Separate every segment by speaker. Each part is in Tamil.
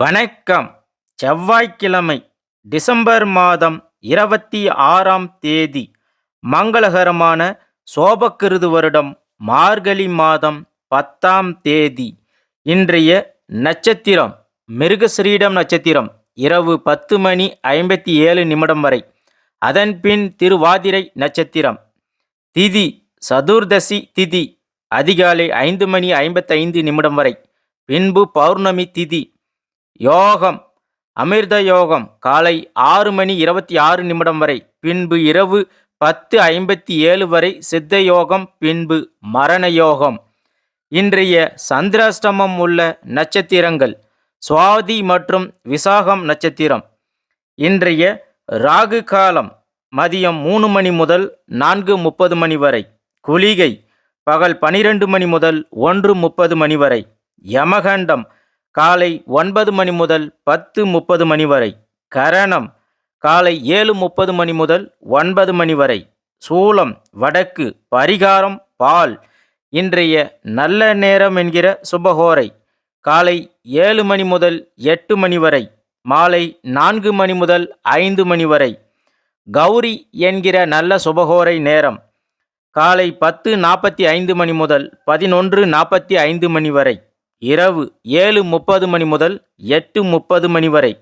Speaker 1: வணக்கம். செவ்வாய்க்கிழமை டிசம்பர் மாதம் இருபத்தி ஆறாம் தேதி மங்களகரமான சோபக்கிருது வருடம் மார்கழி மாதம் பத்தாம் தேதி. இன்றைய நட்சத்திரம் மிருகஸ்ரீடம் நட்சத்திரம் இரவு பத்து மணி ஐம்பத்தி ஏழு நிமிடம் வரை. அதன்பின் திருவாதிரை நட்சத்திரம். திதி சதுர்தசி திதி அதிகாலை ஐந்து மணி ஐம்பத்தைந்து நிமிடம் வரை. பின்பு பௌர்ணமி திதி யோகம். அமிர்த யோகம். காலை ஆறு மணி இருபத்தி ஆறு நிமிடம் வரை. பின்பு இரவு பத்து ஐம்பத்தி ஏழு வரை சித்த யோகம் பின்பு மரண யோகம். இன்றைய சந்திராஷ்டமம் உள்ள நட்சத்திரங்கள் சுவாதி மற்றும் விசாகம் நட்சத்திரம். இன்றைய ராகு காலம் மதியம் மூணு மணி முதல் நான்கு முப்பது மணி வரை. குளிகை பகல் பனிரெண்டு மணி முதல் ஒன்று முப்பது மணி வரை. யமகண்டம் காலை ஒன்பது மணி முதல் பத்து முப்பது மணி வரை. கரணம் காலை ஏழு முப்பது மணி முதல் ஒன்பது மணி வரை. சூலம் வடக்கு பரிகாரம் பால். இன்றைய நல்ல நேரம் என்கிற சுபகோரை காலை ஏழு மணி முதல் எட்டு மணி வரை. மாலை நான்கு மணி முதல் ஐந்து மணி வரை. கௌரி என்கிற நல்ல சுபகோரை நேரம். காலை பத்து நாற்பத்தி ஐந்து மணி முதல் பதினொன்று நாற்பத்தி ஐந்து மணி வரை. இரவு ஏழு முப்பது மணி முதல் எட்டு முப்பது மணி வரை.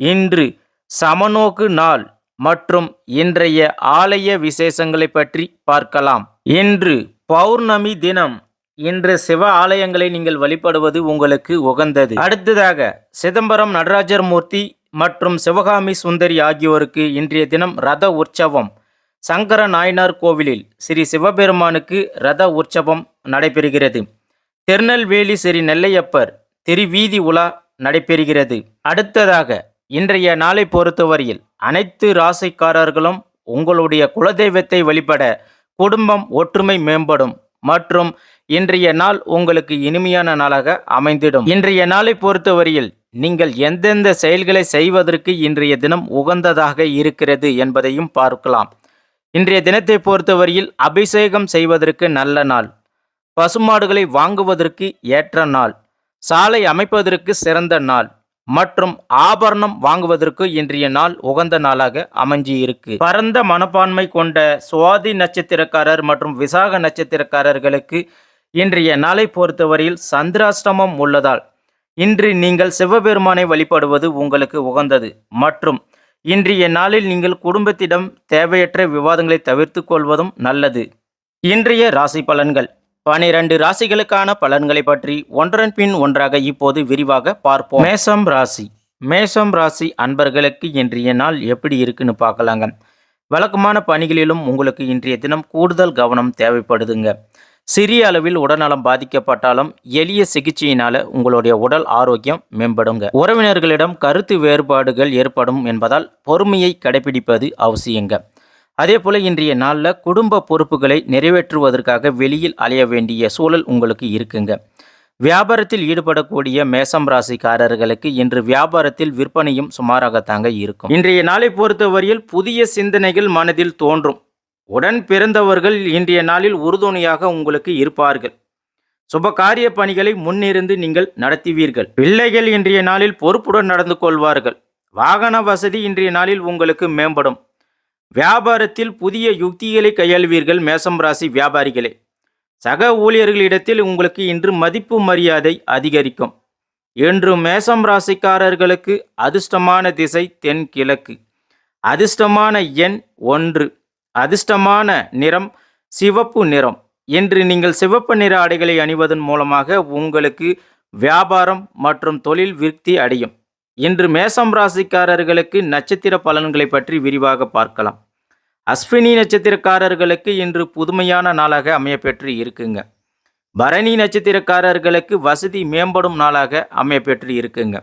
Speaker 1: இன்று சமநோக்கு நாள் மற்றும் இன்றைய ஆலய விசேஷங்களை பற்றி பார்க்கலாம். இன்று பௌர்ணமி தினம். இன்று சிவ ஆலயங்களை நீங்கள் வழிபடுவது உங்களுக்கு உகந்தது. அடுத்ததாக சிதம்பரம் நடராஜர் மூர்த்தி மற்றும் சிவகாமி சுந்தரி ஆகியோருக்கு இன்றைய தினம் ரத உற்சவம். சங்கர நாயனார் கோவிலில் ஸ்ரீ சிவபெருமானுக்கு ரத உற்சவம் நடைபெறுகிறது. திருநெல்வேலி ஸ்ரீ நெல்லையப்பர் திருவீதி உலா நடைபெறுகிறது. அடுத்ததாக இன்றைய நாளை பொறுத்தவரையில் அனைத்து ராசிக்காரர்களும் உங்களுடைய குலதெய்வத்தை வழிபட குடும்பம் ஒற்றுமை மேம்படும் மற்றும் இன்றைய நாள் உங்களுக்கு இனிமையான நாளாக அமைந்திடும். இன்றைய நாளை பொறுத்தவரையில் நீங்கள் எந்தெந்த செயல்களை செய்வதற்கு இன்றைய தினம் உகந்ததாக இருக்கிறது என்பதையும் பார்க்கலாம். இன்றைய தினத்தை பொறுத்தவரையில் அபிஷேகம் செய்வதற்கு நல்ல நாள். பசுமாடுகளை வாங்குவதற்கு ஏற்ற நாள் சாலை அமைப்பதற்கு சிறந்த நாள் மற்றும் ஆபரணம் வாங்குவதற்கு இன்றைய நாள் உகந்த நாளாக அமைஞ்சி இருக்கு பரந்த மனப்பான்மை கொண்ட சுவாதி நட்சத்திரக்காரர் மற்றும் விசாக நட்சத்திரக்காரர்களுக்கு இன்றைய நாளை பொறுத்தவரையில் சந்திராஷ்டமம் உள்ளதால் இன்று நீங்கள் சிவபெருமானை வழிபடுவது உங்களுக்கு உகந்தது. மற்றும் இன்றைய நாளில் நீங்கள் குடும்பத்திடம் தேவையற்ற விவாதங்களை தவிர்த்து கொள்வதும் நல்லது. இன்றைய ராசி பலன்கள். பனிரெண்டு ராசிகளுக்கான பலன்களை பற்றி ஒன்றன் பின் ஒன்றாக இப்போது விரிவாக பார்ப்போம். மேசம் ராசி. மேசம் ராசி அன்பர்களுக்கு இன்றைய நாள் எப்படி இருக்குன்னு பார்க்கலாங்க. வழக்கமான பணிகளிலும் உங்களுக்கு இன்றைய தினம் கூடுதல் கவனம் தேவைப்படுதுங்க. சிறிய அளவில் உடல்நலம் பாதிக்கப்பட்டாலும் எளிய சிகிச்சையினால உங்களுடைய உடல் ஆரோக்கியம் மேம்படுங்க. உறவினர்களிடம் கருத்து வேறுபாடுகள் ஏற்படும் என்பதால் பொறுமையை கடைபிடிப்பது அவசியங்க. அதே போல இன்றைய நாளில் குடும்ப பொறுப்புகளை நிறைவேற்றுவதற்காக வெளியில் அலைய வேண்டிய சூழல் உங்களுக்கு இருக்குங்க. வியாபாரத்தில் ஈடுபடக்கூடிய மேசம் ராசிக்காரர்களுக்கு இன்று வியாபாரத்தில் விற்பனையும் சுமாராகத்தாங்க இருக்கும். இன்றைய நாளை பொறுத்தவரையில் புதிய சிந்தனைகள் மனதில் தோன்றும். உடன் பிறந்தவர்கள் இன்றைய நாளில் உறுதுணையாக உங்களுக்கு இருப்பார்கள். சுப காரிய பணிகளை முன்னிருந்து நீங்கள் நடத்துவீர்கள். பிள்ளைகள் இன்றைய நாளில் பொறுப்புடன் நடந்து கொள்வார்கள். வாகன வசதி இன்றைய நாளில் உங்களுக்கு மேம்படும். வியாபாரத்தில் புதிய யுக்திகளை கையாள்வீர்கள் மேசம் ராசி வியாபாரிகளே. சக ஊழியர்களிடத்தில் உங்களுக்கு இன்று மதிப்பு மரியாதை அதிகரிக்கும். இன்று மேசம் ராசிக்காரர்களுக்கு அதிர்ஷ்டமான திசை தென்கிழக்கு. அதிர்ஷ்டமான எண் ஒன்று. அதிர்ஷ்டமான நிறம் சிவப்பு நிறம். இன்று நீங்கள் சிவப்பு நிற ஆடைகளை அணிவதன் மூலமாக உங்களுக்கு வியாபாரம் மற்றும் தொழில் விருத்தி அடையும். இன்று மேசம் ராசிக்காரர்களுக்கு நட்சத்திர பலன்களை பற்றி விரிவாக பார்க்கலாம். அஸ்வினி நட்சத்திரக்காரர்களுக்கு இன்று புதுமையான நாளாக அமையப்பெற்று இருக்குங்க. பரணி நட்சத்திரக்காரர்களுக்கு வசதி மேம்படும் நாளாக அமையப்பெற்று இருக்குங்க.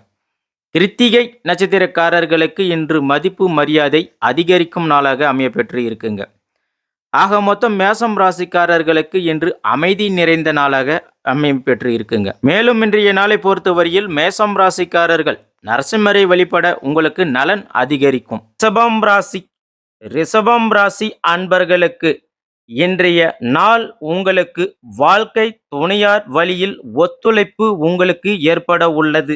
Speaker 1: கிருத்திகை நட்சத்திரக்காரர்களுக்கு இன்று மதிப்பு மரியாதை அதிகரிக்கும் நாளாக அமையப்பெற்று இருக்குங்க. ஆக மொத்தம் மேசம் ராசிக்காரர்களுக்கு இன்று அமைதி நிறைந்த நாளாக அமையப்பெற்று இருக்குங்க. மேலும் இன்றைய நாளை பொறுத்தவரையில் மேசம் ராசிக்காரர்கள் நரசிம்மரை வழிபட உங்களுக்கு நலன் அதிகரிக்கும். ரிஷபம் ராசி ரிஷபம் ராசி அன்பர்களுக்கு இன்றைய நாள் உங்களுக்கு வாழ்க்கை துணையார் வழியில் ஒத்துழைப்பு உங்களுக்கு ஏற்பட உள்ளது.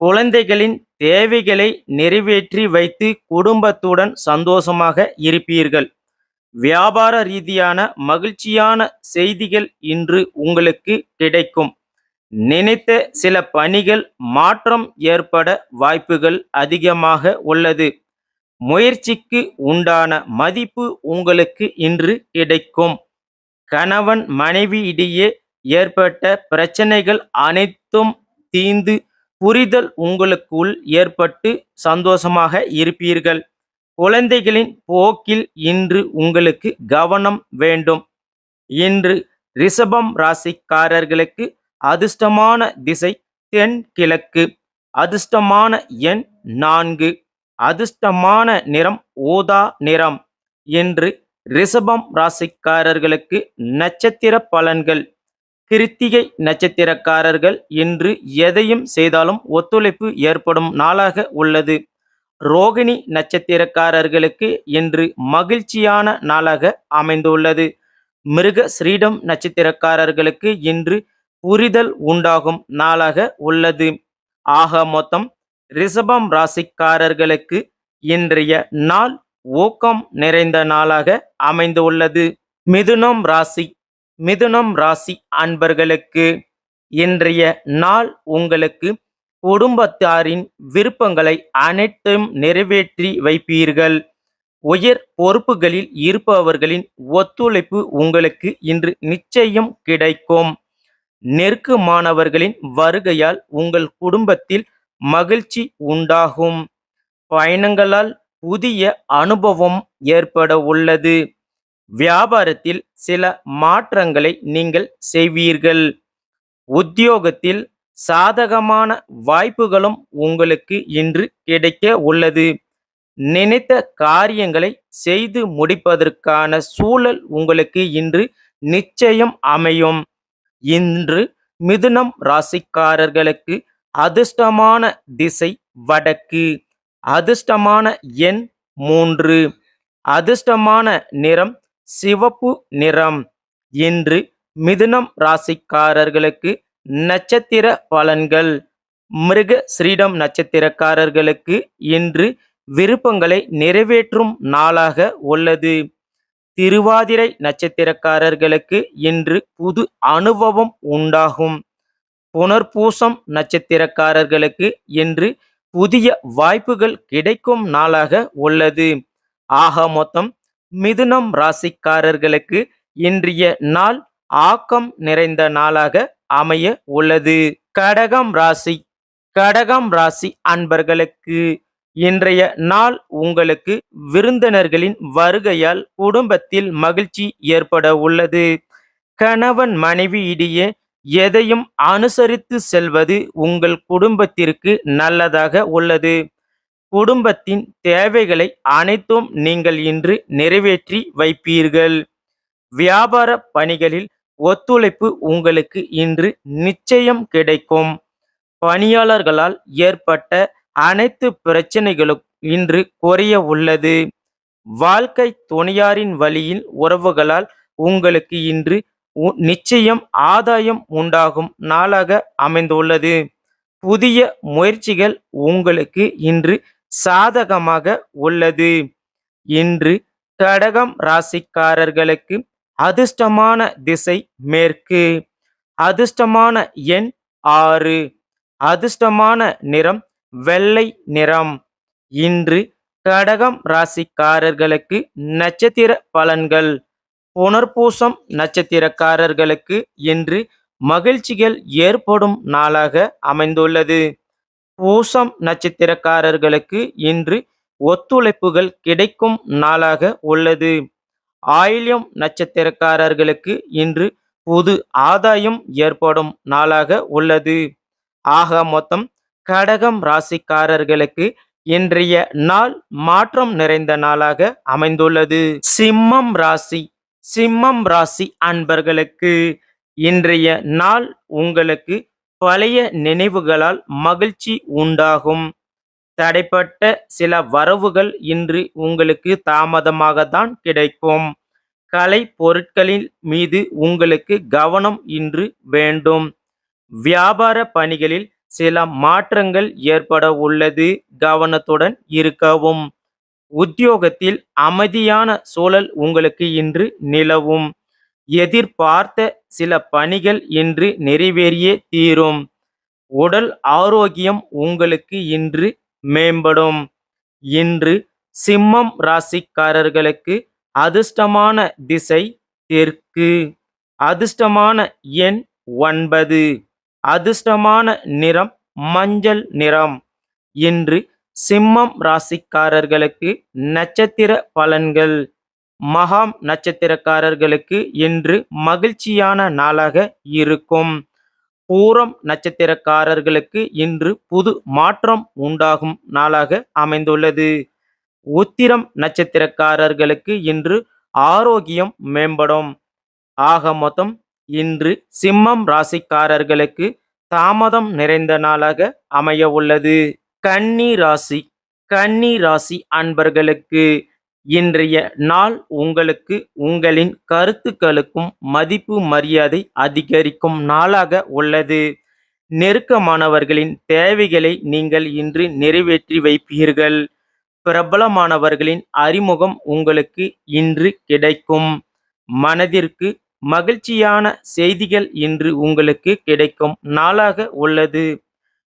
Speaker 1: குழந்தைகளின் தேவைகளை நிறைவேற்றி வைத்து குடும்பத்துடன் சந்தோஷமாக இருப்பீர்கள். வியாபார ரீதியான மகிழ்ச்சியான செய்திகள் இன்று உங்களுக்கு கிடைக்கும். நினைத்த சில பணிகள் மாற்றம் ஏற்பட வாய்ப்புகள் அதிகமாக உள்ளது. முயற்சிக்கு உண்டான மதிப்பு உங்களுக்கு இன்று கிடைக்கும். கணவன் மனைவி இடையே ஏற்பட்ட பிரச்சனைகள் அனைத்தும் தீந்து புரிதல் உங்களுக்குள் ஏற்பட்டு சந்தோஷமாக இருப்பீர்கள். குழந்தைகளின் போக்கில் இன்று உங்களுக்கு கவனம் வேண்டும். இன்று ரிஷபம் ராசிக்காரர்களுக்கு அதிர்ஷ்டமான திசை தென்கிழக்கு அதிர்ஷ்டமான எண் நான்கு. அதிர்ஷ்டமான நிறம் ஊதா நிறம். என்று ரிஷபம் ராசிக்காரர்களுக்கு நட்சத்திர பலன்கள். கிருத்திகை நட்சத்திரக்காரர்கள் இன்று எதையும் செய்தாலும் ஒத்துழைப்பு ஏற்படும் நாளாக உள்ளது. ரோகிணி நட்சத்திரக்காரர்களுக்கு இன்று மகிழ்ச்சியான நாளாக அமைந்துள்ளது. மிருக ஸ்ரீடம் நட்சத்திரக்காரர்களுக்கு இன்று புரிதல் உண்டாகும் நாளாக உள்ளது. ஆக மொத்தம் ரிஷபம் ராசிக்காரர்களுக்கு இன்றைய நாள் ஊக்கம் நிறைந்த நாளாக அமைந்துள்ளது. மிதுனம் ராசி மிதுனம் ராசி அன்பர்களுக்கு இன்றைய நாள் உங்களுக்கு குடும்பத்தாரின் விருப்பங்களை அனைத்தும் நிறைவேற்றி வைப்பீர்கள். உயர் பொறுப்புகளில் இருப்பவர்களின் ஒத்துழைப்பு உங்களுக்கு இன்று நிச்சயம் கிடைக்கும். நெருக்கமானவர்களின் வருகையால் உங்கள் குடும்பத்தில் மகிழ்ச்சி உண்டாகும். பயணங்களால் புதிய அனுபவம் ஏற்பட உள்ளது. வியாபாரத்தில் சில மாற்றங்களை நீங்கள் செய்வீர்கள். உத்தியோகத்தில் சாதகமான வாய்ப்புகளும் உங்களுக்கு இன்று கிடைக்க உள்ளது. நினைத்த காரியங்களை செய்து முடிப்பதற்கான சூழல் உங்களுக்கு இன்று நிச்சயம் அமையும். இன்று மிதுனம் ராசிக்காரர்களுக்கு அதிர்ஷ்டமான திசை வடக்கு. அதிர்ஷ்டமான எண் மூன்று. அதிர்ஷ்டமான நிறம் சிவப்பு நிறம். இன்று மிதுனம் ராசிக்காரர்களுக்கு நட்சத்திர பலன்கள். மிருக ஸ்ரீடம் நட்சத்திரக்காரர்களுக்கு இன்று விருப்பங்களை நிறைவேற்றும் நாளாக உள்ளது. திருவாதிரை நட்சத்திரக்காரர்களுக்கு இன்று புது அனுபவம் உண்டாகும். புனர்பூசம் நட்சத்திரக்காரர்களுக்கு இன்று புதிய வாய்ப்புகள் கிடைக்கும் நாளாக உள்ளது. ஆக மொத்தம் மிதுனம் ராசிக்காரர்களுக்கு இன்றைய நாள் ஆக்கம் நிறைந்த நாளாக அமைய உள்ளது. கடகம் ராசி கடகம் ராசி அன்பர்களுக்கு இன்றைய நாள் உங்களுக்கு விருந்தினர்களின் வருகையால் குடும்பத்தில் மகிழ்ச்சி ஏற்பட உள்ளது. கணவன் மனைவி இடையே எதையும் அனுசரித்து செல்வது உங்கள் குடும்பத்திற்கு நல்லதாக உள்ளது. குடும்பத்தின் தேவைகளை அனைத்தும் நீங்கள் இன்று நிறைவேற்றி வைப்பீர்கள். வியாபார பணிகளில் ஒத்துழைப்பு உங்களுக்கு இன்று நிச்சயம் கிடைக்கும். பணியாளர்களால் ஏற்பட்ட அனைத்து பிரச்சனைகளும் இன்று குறைய உள்ளது. வாழ்க்கை துணையாரின் வழியில் உறவுகளால் உங்களுக்கு இன்று உ- நிச்சயம் ஆதாயம் உண்டாகும் நாளாக அமைந்துள்ளது. புதிய முயற்சிகள் உங்களுக்கு இன்று சாதகமாக உள்ளது. இன்று கடகம் ராசிக்காரர்களுக்கு அதிர்ஷ்டமான திசை மேற்கு. அதிர்ஷ்டமான எண் ஆறு. அதிர்ஷ்டமான நிறம் வெள்ளை நிறம். இன்று கடகம் ராசிக்காரர்களுக்கு நட்சத்திர பலன்கள். புனர்பூசம் நட்சத்திரக்காரர்களுக்கு இன்று மகிழ்ச்சிகள் ஏற்படும் நாளாக அமைந்துள்ளது. பூசம் நட்சத்திரக்காரர்களுக்கு இன்று ஒத்துழைப்புகள் கிடைக்கும் நாளாக உள்ளது. ஆயில்யம் நட்சத்திரக்காரர்களுக்கு இன்று பொது ஆதாயம் ஏற்படும் நாளாக உள்ளது. ஆக மொத்தம் கடகம் ராசிக்காரர்களுக்கு இன்றைய நாள் மாற்றம் நிறைந்த நாளாக அமைந்துள்ளது. சிம்மம் ராசி சிம்மம் ராசி அன்பர்களுக்கு இன்றைய நாள் உங்களுக்கு பழைய நினைவுகளால் மகிழ்ச்சி உண்டாகும். தடைப்பட்ட சில வரவுகள் இன்று உங்களுக்கு தாமதமாக தான் கிடைக்கும். கலை பொருட்களின் மீது உங்களுக்கு கவனம் இன்று வேண்டும். வியாபார பணிகளில் சில மாற்றங்கள் ஏற்பட உள்ளது. கவனத்துடன் இருக்கவும். உத்தியோகத்தில் அமைதியான சூழல் உங்களுக்கு இன்று நிலவும். எதிர்பார்த்த சில பணிகள் இன்று நிறைவேறியே தீரும். உடல் ஆரோக்கியம் உங்களுக்கு இன்று மேம்படும். இன்று சிம்மம் ராசிக்காரர்களுக்கு அதிர்ஷ்டமான திசை தெற்கு. அதிர்ஷ்டமான எண் ஒன்பது. அதிர்ஷ்டமான நிறம் மஞ்சள் நிறம். இன்று சிம்மம் ராசிக்காரர்களுக்கு நட்சத்திர பலன்கள். மகாம் நட்சத்திரக்காரர்களுக்கு இன்று மகிழ்ச்சியான நாளாக இருக்கும். பூரம் நட்சத்திரக்காரர்களுக்கு இன்று புது மாற்றம் உண்டாகும் நாளாக அமைந்துள்ளது. உத்திரம் நட்சத்திரக்காரர்களுக்கு இன்று ஆரோக்கியம் மேம்படும். ஆக மொத்தம் இன்று சிம்மம் ராசிக்காரர்களுக்கு தாமதம் நிறைந்த நாளாக அமைய உள்ளது கன்னி ராசி கன்னி ராசி அன்பர்களுக்கு இன்றைய நாள் உங்களுக்கு உங்களின் கருத்துக்களுக்கும் மதிப்பு மரியாதை அதிகரிக்கும் நாளாக உள்ளது. நெருக்கமானவர்களின் தேவைகளை நீங்கள் இன்று நிறைவேற்றி வைப்பீர்கள். பிரபலமானவர்களின் அறிமுகம் உங்களுக்கு இன்று கிடைக்கும். மனதிற்கு மகிழ்ச்சியான செய்திகள் இன்று உங்களுக்கு கிடைக்கும் நாளாக உள்ளது.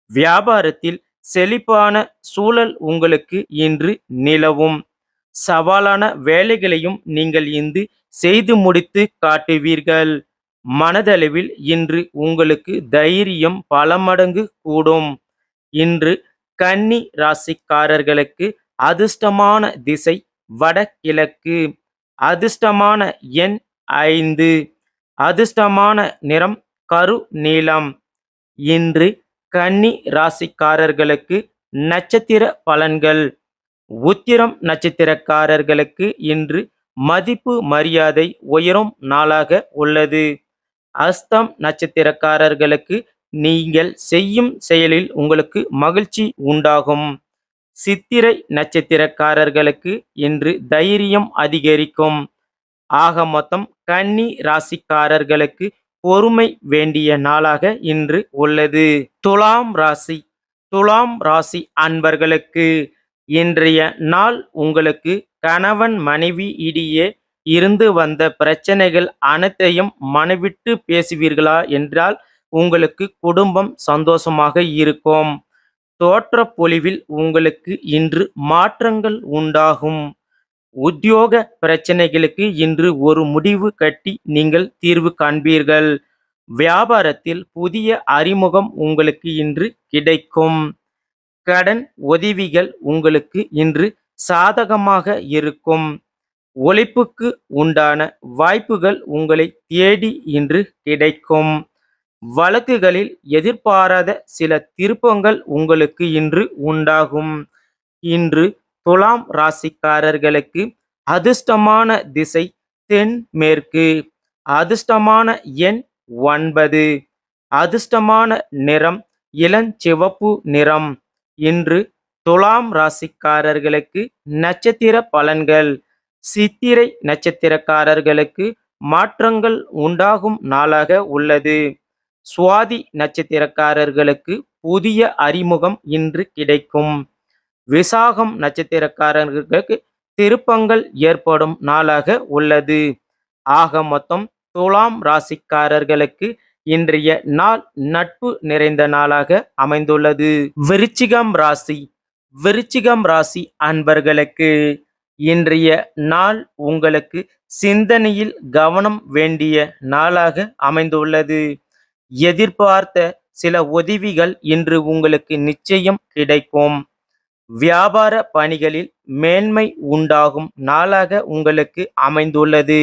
Speaker 1: வியாபாரத்தில் செழிப்பான சூழல் உங்களுக்கு இன்று நிலவும். சவாலான வேலைகளையும் நீங்கள் இன்று செய்து முடித்து காட்டுவீர்கள். மனதளவில் இன்று உங்களுக்கு தைரியம் பல மடங்கு கூடும். இன்று கன்னி ராசிக்காரர்களுக்கு அதிர்ஷ்டமான திசை வடகிழக்கு. அதிர்ஷ்டமான எண் ஐந்து. அதிர்ஷ்டமான நிறம் கரு நீளம் இன்று கன்னி ராசிக்காரர்களுக்கு நட்சத்திர பலன்கள். உத்திரம் நட்சத்திரக்காரர்களுக்கு இன்று மதிப்பு மரியாதை உயரும் நாளாக உள்ளது. அஸ்தம் நட்சத்திரக்காரர்களுக்கு நீங்கள் செய்யும் செயலில் உங்களுக்கு மகிழ்ச்சி உண்டாகும். சித்திரை நட்சத்திரக்காரர்களுக்கு இன்று தைரியம் அதிகரிக்கும். ஆக மொத்தம் கன்னி ராசிக்காரர்களுக்கு பொறுமை வேண்டிய நாளாக இன்று உள்ளது. துலாம் ராசி துலாம் ராசி அன்பர்களுக்கு இன்றைய நாள் உங்களுக்கு கணவன் மனைவி இடையே இருந்து வந்த பிரச்சனைகள் அனைத்தையும் மனவிட்டு பேசுவீர்களா என்றால் உங்களுக்கு குடும்பம் சந்தோஷமாக இருக்கும். தோற்ற பொலிவில் உங்களுக்கு இன்று மாற்றங்கள் உண்டாகும். உத்தியோக பிரச்சனைகளுக்கு இன்று ஒரு முடிவு கட்டி நீங்கள் தீர்வு காண்பீர்கள். வியாபாரத்தில் புதிய அறிமுகம் உங்களுக்கு இன்று கிடைக்கும். கடன் உதவிகள் உங்களுக்கு இன்று சாதகமாக இருக்கும். ஒழிப்புக்கு உண்டான வாய்ப்புகள் உங்களை தேடி இன்று கிடைக்கும். வழக்குகளில் எதிர்பாராத சில திருப்பங்கள் உங்களுக்கு இன்று உண்டாகும். இன்று துலாம் ராசிக்காரர்களுக்கு அதிர்ஷ்டமான திசை தென் மேற்கு. அதிர்ஷ்டமான எண் ஒன்பது. அதிர்ஷ்டமான நிறம் இளஞ்சிவப்பு நிறம். இன்று துலாம் ராசிக்காரர்களுக்கு நட்சத்திர பலன்கள். சித்திரை நட்சத்திரக்காரர்களுக்கு மாற்றங்கள் உண்டாகும் நாளாக உள்ளது. சுவாதி நட்சத்திரக்காரர்களுக்கு புதிய அறிமுகம் இன்று கிடைக்கும். விசாகம் நட்சத்திரக்காரர்களுக்கு திருப்பங்கள் ஏற்படும் நாளாக உள்ளது. ஆக மொத்தம் துலாம் ராசிக்காரர்களுக்கு இன்றைய நாள் நட்பு நிறைந்த நாளாக அமைந்துள்ளது. விருச்சிகம் ராசி விருச்சிகம் ராசி அன்பர்களுக்கு இன்றைய நாள் உங்களுக்கு சிந்தனையில் கவனம் வேண்டிய நாளாக அமைந்துள்ளது. எதிர்பார்த்த சில உதவிகள் இன்று உங்களுக்கு நிச்சயம் கிடைக்கும். வியாபார பணிகளில் மேன்மை உண்டாகும் நாளாக உங்களுக்கு அமைந்துள்ளது.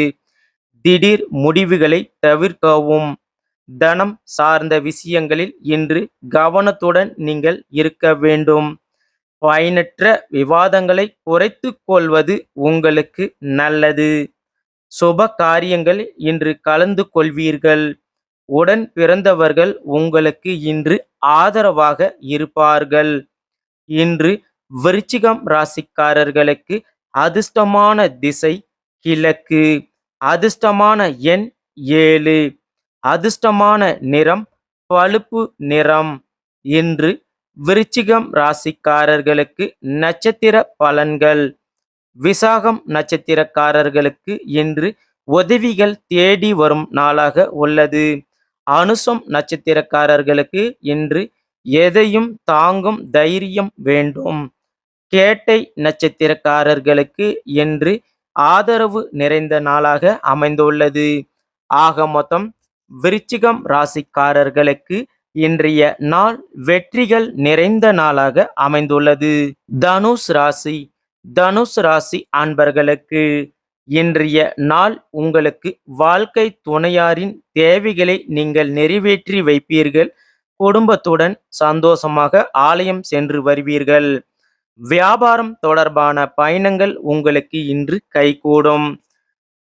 Speaker 1: திடீர் முடிவுகளை தவிர்க்கவும். தனம் சார்ந்த விஷயங்களில் இன்று கவனத்துடன் நீங்கள் இருக்க வேண்டும். பயனற்ற விவாதங்களை குறைத்து கொள்வது உங்களுக்கு நல்லது. சுப காரியங்கள் இன்று கலந்து கொள்வீர்கள். உடன் பிறந்தவர்கள் உங்களுக்கு இன்று ஆதரவாக இருப்பார்கள். இன்று விருச்சிகம் ராசிக்காரர்களுக்கு அதிர்ஷ்டமான திசை கிழக்கு. அதிர்ஷ்டமான எண் ஏழு. அதிர்ஷ்டமான நிறம் பழுப்பு நிறம் இன்று விருச்சிகம் ராசிக்காரர்களுக்கு நட்சத்திர பலன்கள். விசாகம் நட்சத்திரக்காரர்களுக்கு இன்று உதவிகள் தேடி வரும் நாளாக உள்ளது. அனுசம் நட்சத்திரக்காரர்களுக்கு இன்று எதையும் தாங்கும் தைரியம் வேண்டும். கேட்டை நட்சத்திரக்காரர்களுக்கு இன்று ஆதரவு நிறைந்த நாளாக அமைந்துள்ளது. ஆக மொத்தம் விருச்சிகம் ராசிக்காரர்களுக்கு இன்றைய நாள் வெற்றிகள் நிறைந்த நாளாக அமைந்துள்ளது. தனுஷ் ராசி தனுஷ் ராசி அன்பர்களுக்கு இன்றைய நாள் உங்களுக்கு வாழ்க்கை துணையாரின் தேவைகளை நீங்கள் நிறைவேற்றி வைப்பீர்கள். குடும்பத்துடன் சந்தோஷமாக ஆலயம் சென்று வருவீர்கள். வியாபாரம் தொடர்பான பயணங்கள் உங்களுக்கு இன்று கைகூடும்.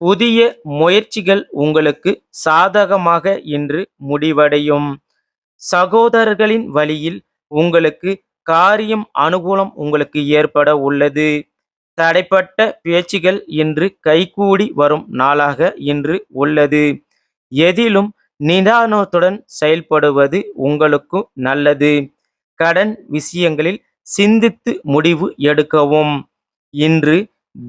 Speaker 1: புதிய முயற்சிகள் உங்களுக்கு சாதகமாக இன்று முடிவடையும். சகோதரர்களின் வழியில் உங்களுக்கு காரியம் அனுகூலம் உங்களுக்கு ஏற்பட உள்ளது. தடைப்பட்ட பேச்சுகள் இன்று கைகூடி வரும் நாளாக இன்று உள்ளது. எதிலும் நிதானத்துடன் செயல்படுவது உங்களுக்கு நல்லது. கடன் விஷயங்களில் சிந்தித்து முடிவு எடுக்கவும். இன்று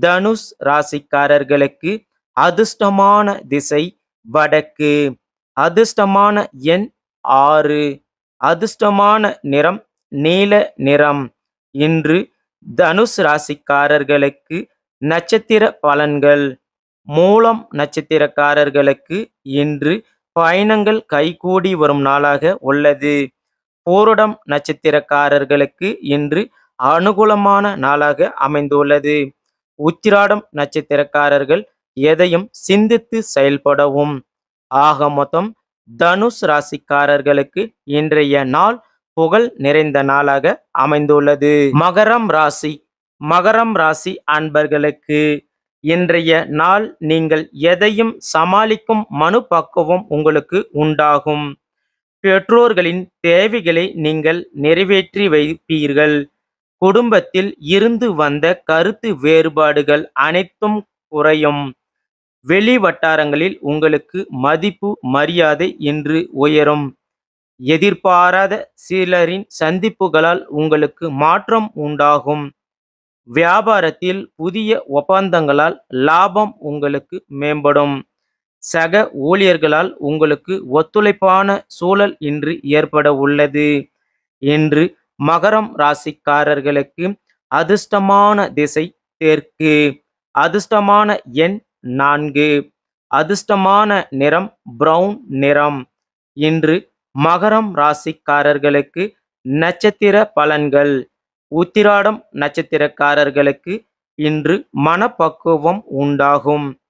Speaker 1: தனுஷ் ராசிக்காரர்களுக்கு அதிர்ஷ்டமான திசை வடக்கு. அதிர்ஷ்டமான எண் ஆறு. அதிர்ஷ்டமான நிறம் நீல நிறம். இன்று தனுஷ் ராசிக்காரர்களுக்கு நட்சத்திர பலன்கள். மூலம் நட்சத்திரக்காரர்களுக்கு இன்று பயணங்கள் கைகூடி வரும் நாளாக உள்ளது. பூரடம் நட்சத்திரக்காரர்களுக்கு இன்று அனுகூலமான நாளாக அமைந்துள்ளது. உத்திராடம் நட்சத்திரக்காரர்கள் எதையும் சிந்தித்து செயல்படவும். ஆக மொத்தம் தனுஷ் ராசிக்காரர்களுக்கு இன்றைய நாள் புகழ் நிறைந்த நாளாக அமைந்துள்ளது. மகரம் ராசி மகரம் ராசி அன்பர்களுக்கு இன்றைய நாள் நீங்கள் எதையும் சமாளிக்கும் மனு பக்குவம் உங்களுக்கு உண்டாகும். பெற்றோர்களின் தேவைகளை நீங்கள் நிறைவேற்றி வைப்பீர்கள். குடும்பத்தில் இருந்து வந்த கருத்து வேறுபாடுகள் அனைத்தும் குறையும். வெளி வட்டாரங்களில் உங்களுக்கு மதிப்பு மரியாதை என்று உயரும். எதிர்பாராத சிலரின் சந்திப்புகளால் உங்களுக்கு மாற்றம் உண்டாகும். வியாபாரத்தில் புதிய ஒப்பந்தங்களால் லாபம் உங்களுக்கு மேம்படும். சக ஊழியர்களால் உங்களுக்கு ஒத்துழைப்பான சூழல் இன்று ஏற்பட உள்ளது. என்று மகரம் ராசிக்காரர்களுக்கு அதிர்ஷ்டமான திசை தெற்கு அதிர்ஷ்டமான எண் நான்கு. அதிர்ஷ்டமான நிறம் பிரவுன் நிறம். இன்று மகரம் ராசிக்காரர்களுக்கு நட்சத்திர பலன்கள். உத்திராடம் நட்சத்திரக்காரர்களுக்கு இன்று மனப்பக்குவம் உண்டாகும்.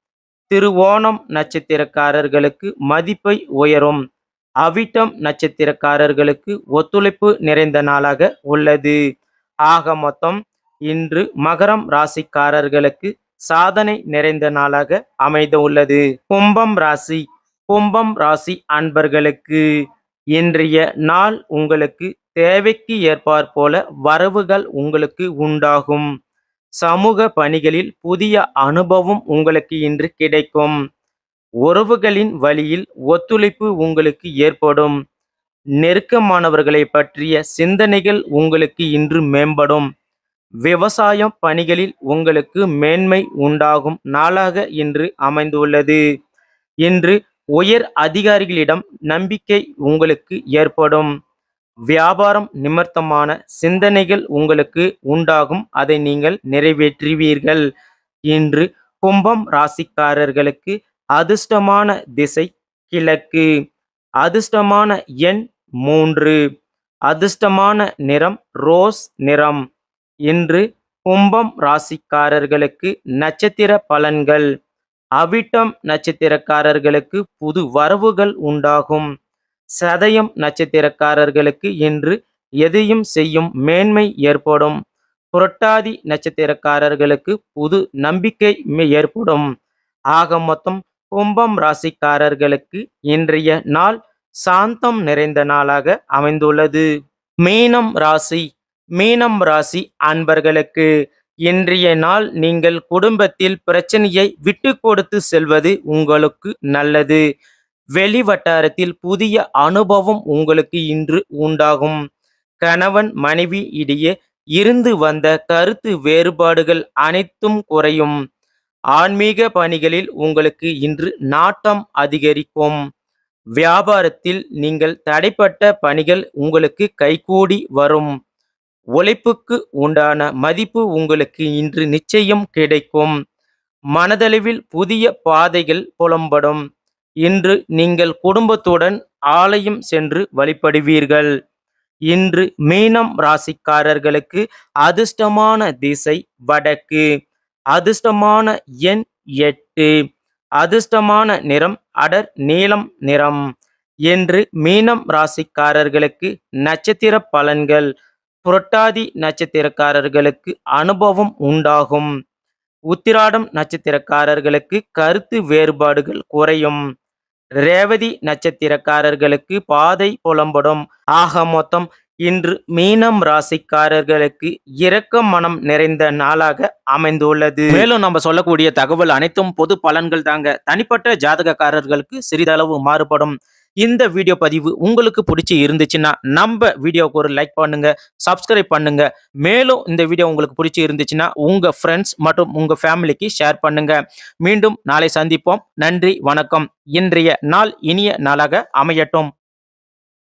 Speaker 1: திருவோணம் நட்சத்திரக்காரர்களுக்கு மதிப்பை உயரும். அவிட்டம் நட்சத்திரக்காரர்களுக்கு ஒத்துழைப்பு நிறைந்த நாளாக உள்ளது. ஆக மொத்தம் இன்று மகரம் ராசிக்காரர்களுக்கு சாதனை நிறைந்த நாளாக அமைத உள்ளது. கும்பம் ராசி கும்பம் ராசி அன்பர்களுக்கு இன்றைய நாள் உங்களுக்கு தேவைக்கு ஏற்பாற் போல வரவுகள் உங்களுக்கு உண்டாகும். சமூக பணிகளில் புதிய அனுபவம் உங்களுக்கு இன்று கிடைக்கும். உறவுகளின் வழியில் ஒத்துழைப்பு உங்களுக்கு ஏற்படும். நெருக்கமானவர்களை பற்றிய சிந்தனைகள் உங்களுக்கு இன்று மேம்படும். விவசாயம் பணிகளில் உங்களுக்கு மேன்மை உண்டாகும் நாளாக இன்று அமைந்துள்ளது. இன்று உயர் அதிகாரிகளிடம் நம்பிக்கை உங்களுக்கு ஏற்படும். வியாபாரம் நிமித்தமான சிந்தனைகள் உங்களுக்கு உண்டாகும். அதை நீங்கள் நிறைவேற்றுவீர்கள். இன்று கும்பம் ராசிக்காரர்களுக்கு அதிர்ஷ்டமான திசை கிழக்கு. அதிர்ஷ்டமான எண் மூன்று. அதிர்ஷ்டமான நிறம் ரோஸ் நிறம். இன்று கும்பம் ராசிக்காரர்களுக்கு நட்சத்திர பலன்கள். அவிட்டம் நட்சத்திரக்காரர்களுக்கு புது வரவுகள் உண்டாகும். சதயம் நட்சத்திரக்காரர்களுக்கு இன்று எதையும் செய்யும் மேன்மை ஏற்படும். புரட்டாதி நட்சத்திரக்காரர்களுக்கு புது நம்பிக்கை ஏற்படும். ஆக மொத்தம் கும்பம் ராசிக்காரர்களுக்கு இன்றைய நாள் சாந்தம் நிறைந்த நாளாக அமைந்துள்ளது. மீனம் ராசி மீனம் ராசி அன்பர்களுக்கு இன்றைய நாள் நீங்கள் குடும்பத்தில் பிரச்சனையை விட்டு கொடுத்து செல்வது உங்களுக்கு நல்லது. வெளி வட்டாரத்தில் புதிய அனுபவம் உங்களுக்கு இன்று உண்டாகும். கணவன் மனைவி இடையே இருந்து வந்த கருத்து வேறுபாடுகள் அனைத்தும் குறையும். ஆன்மீக பணிகளில் உங்களுக்கு இன்று நாட்டம் அதிகரிக்கும். வியாபாரத்தில் நீங்கள் தடைப்பட்ட பணிகள் உங்களுக்கு கைகூடி வரும். உழைப்புக்கு உண்டான மதிப்பு உங்களுக்கு இன்று நிச்சயம் கிடைக்கும். மனதளவில் புதிய பாதைகள் புலம்படும். இன்று நீங்கள் குடும்பத்துடன் ஆலயம் சென்று வழிபடுவீர்கள். இன்று மீனம் ராசிக்காரர்களுக்கு அதிர்ஷ்டமான திசை வடக்கு. அதிர்ஷ்டமான எண் எட்டு. அதிர்ஷ்டமான நிறம் அடர் நீலம் நிறம். என்று மீனம் ராசிக்காரர்களுக்கு நட்சத்திர பலன்கள். புரட்டாதி நட்சத்திரக்காரர்களுக்கு அனுபவம் உண்டாகும். உத்திராடம் நட்சத்திரக்காரர்களுக்கு கருத்து வேறுபாடுகள் குறையும். ரேவதி நட்சத்திரக்காரர்களுக்கு பாதை புலம்படும். ஆக மொத்தம் இன்று மீனம் ராசிக்காரர்களுக்கு இரக்க மனம் நிறைந்த நாளாக அமைந்துள்ளது. மேலும் நம்ம சொல்லக்கூடிய தகவல் அனைத்தும் பொது பலன்கள் தாங்க. தனிப்பட்ட ஜாதகக்காரர்களுக்கு சிறிதளவு மாறுபடும். இந்த வீடியோ பதிவு உங்களுக்கு பிடிச்சி இருந்துச்சுன்னா நம்ம வீடியோவுக்கு ஒரு லைக் பண்ணுங்க சப்ஸ்கிரைப் பண்ணுங்க. மேலும் இந்த வீடியோ உங்களுக்கு பிடிச்சி இருந்துச்சுன்னா உங்க ஃப்ரெண்ட்ஸ் மற்றும் உங்க ஃபேமிலிக்கு ஷேர் பண்ணுங்க. மீண்டும் நாளை சந்திப்போம். நன்றி வணக்கம். இன்றைய நாள் இனிய நாளாக அமையட்டும்.